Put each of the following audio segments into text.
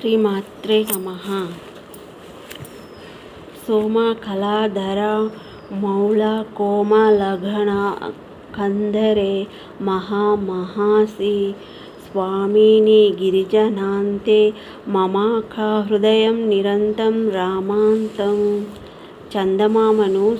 శ్రీమాత్రే నమ. సోమ కళాధర మౌళ కోమ లఘన మహా మహామహాసి స్వామిని గిరిజనాంతే మమాఖ హృదయం నిరంతం రామాంతం. చందమామను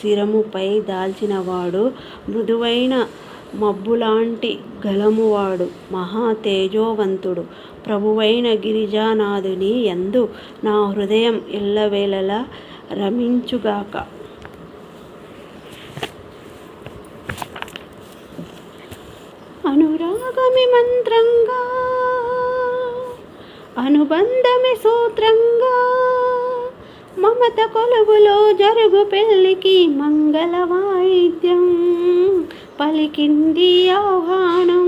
శిరముపై దాల్చినవాడు మృదువైన మబ్బులాంటి గలమువాడు మహా తేజోవంతుడు. ప్రభువైన గిరిజానాథుని యందు నా హృదయం ఎల్లవేళలా రమించుగాక. అనురాగమి మంత్రంగా అనుబంధమి సూత్రంగా మమత కొలువులో జరుగు పెళ్ళికి మంగళ వాయిద్యం. పలికింది ఆహ్వానం.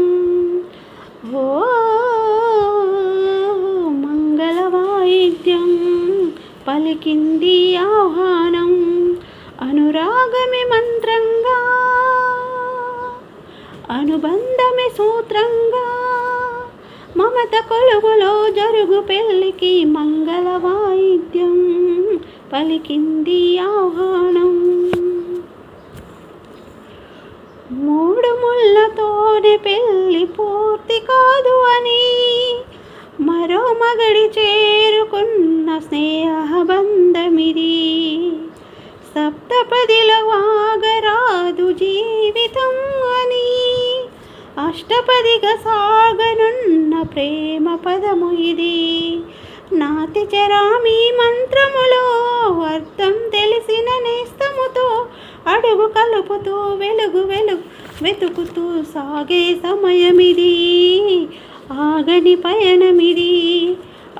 ఓ మంగళ వాయిద్యం పలికింది ఆహ్వానం. అనురాగమి మంత్రంగా అనుబంధమి సూత్రంగా. మమత కొలుగులో జరుగు పెళ్ళికి మంగళ వాయిద్యం పలికింది ఆహ్వానం. ముళ్ళతోనే పెళ్ళి పూర్తి కాదు అని మరో మగడి చేరుకున్న స్నేహబంధమిది. సప్తపదిలో వాగరాదు జీవితం అని అష్టపదిగా సాగనున్న ప్రేమ పదము ఇది. నాతి చరామి మంత్రములో అర్థం తెలిసిన నేస్తముతో అడుగు కలుపుతూ వెలుగు వెలుగు వెతుకుతూ సాగే సమయమిది ఆగని పయనమిది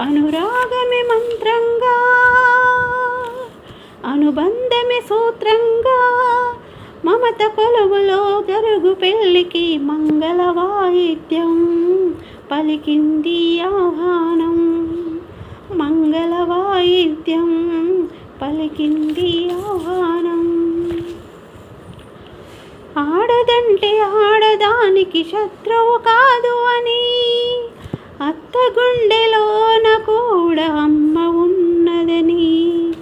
అనురాగమే మంత్రంగా అనుబంధమే సూత్రంగా మమత కొలువులో జరుగు పెళ్ళికి మంగళ వాయిద్యం పలికింది ఆహ్వానం. మంగళ వాయిద్యం పలికింది ఆహ్వానం ఆడదంటే ఆడదానికి శత్రువు కాదు అని. అత్త గుండెలోన కూడా అమ్మ ఉన్నదని.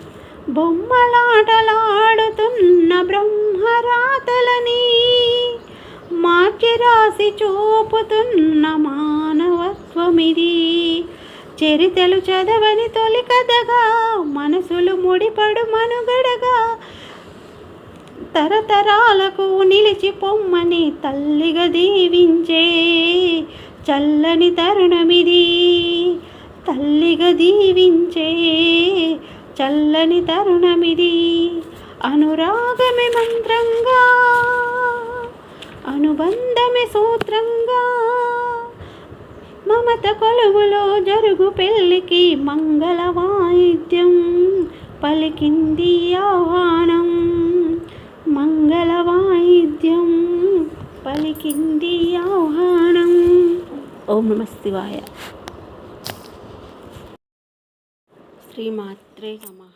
బొమ్మలాటలాడుతున్న బ్రహ్మరాతలని మార్చి రాసి చూపుతున్న మానవత్వమిది. చరితలు చదవని తొలి కథగా మనసులు ముడిపడు మనుగడ తరతరాలకు నిలిచి పొమ్మని తల్లిగా దీవించే చల్లని తరుణమిది. తల్లిగా దీవించే చల్లని తరుణమిది. అనురాగమే మంత్రంగా అనుబంధమే సూత్రంగా. మమత కొలువులో జరుగు పెళ్ళికి మంగళ వాయిద్యం పలికింది ఆహ్వానం. పలికింది ఆహ్వానం. ఓం నమ శివాయ. శ్రీమాత్రే నమ.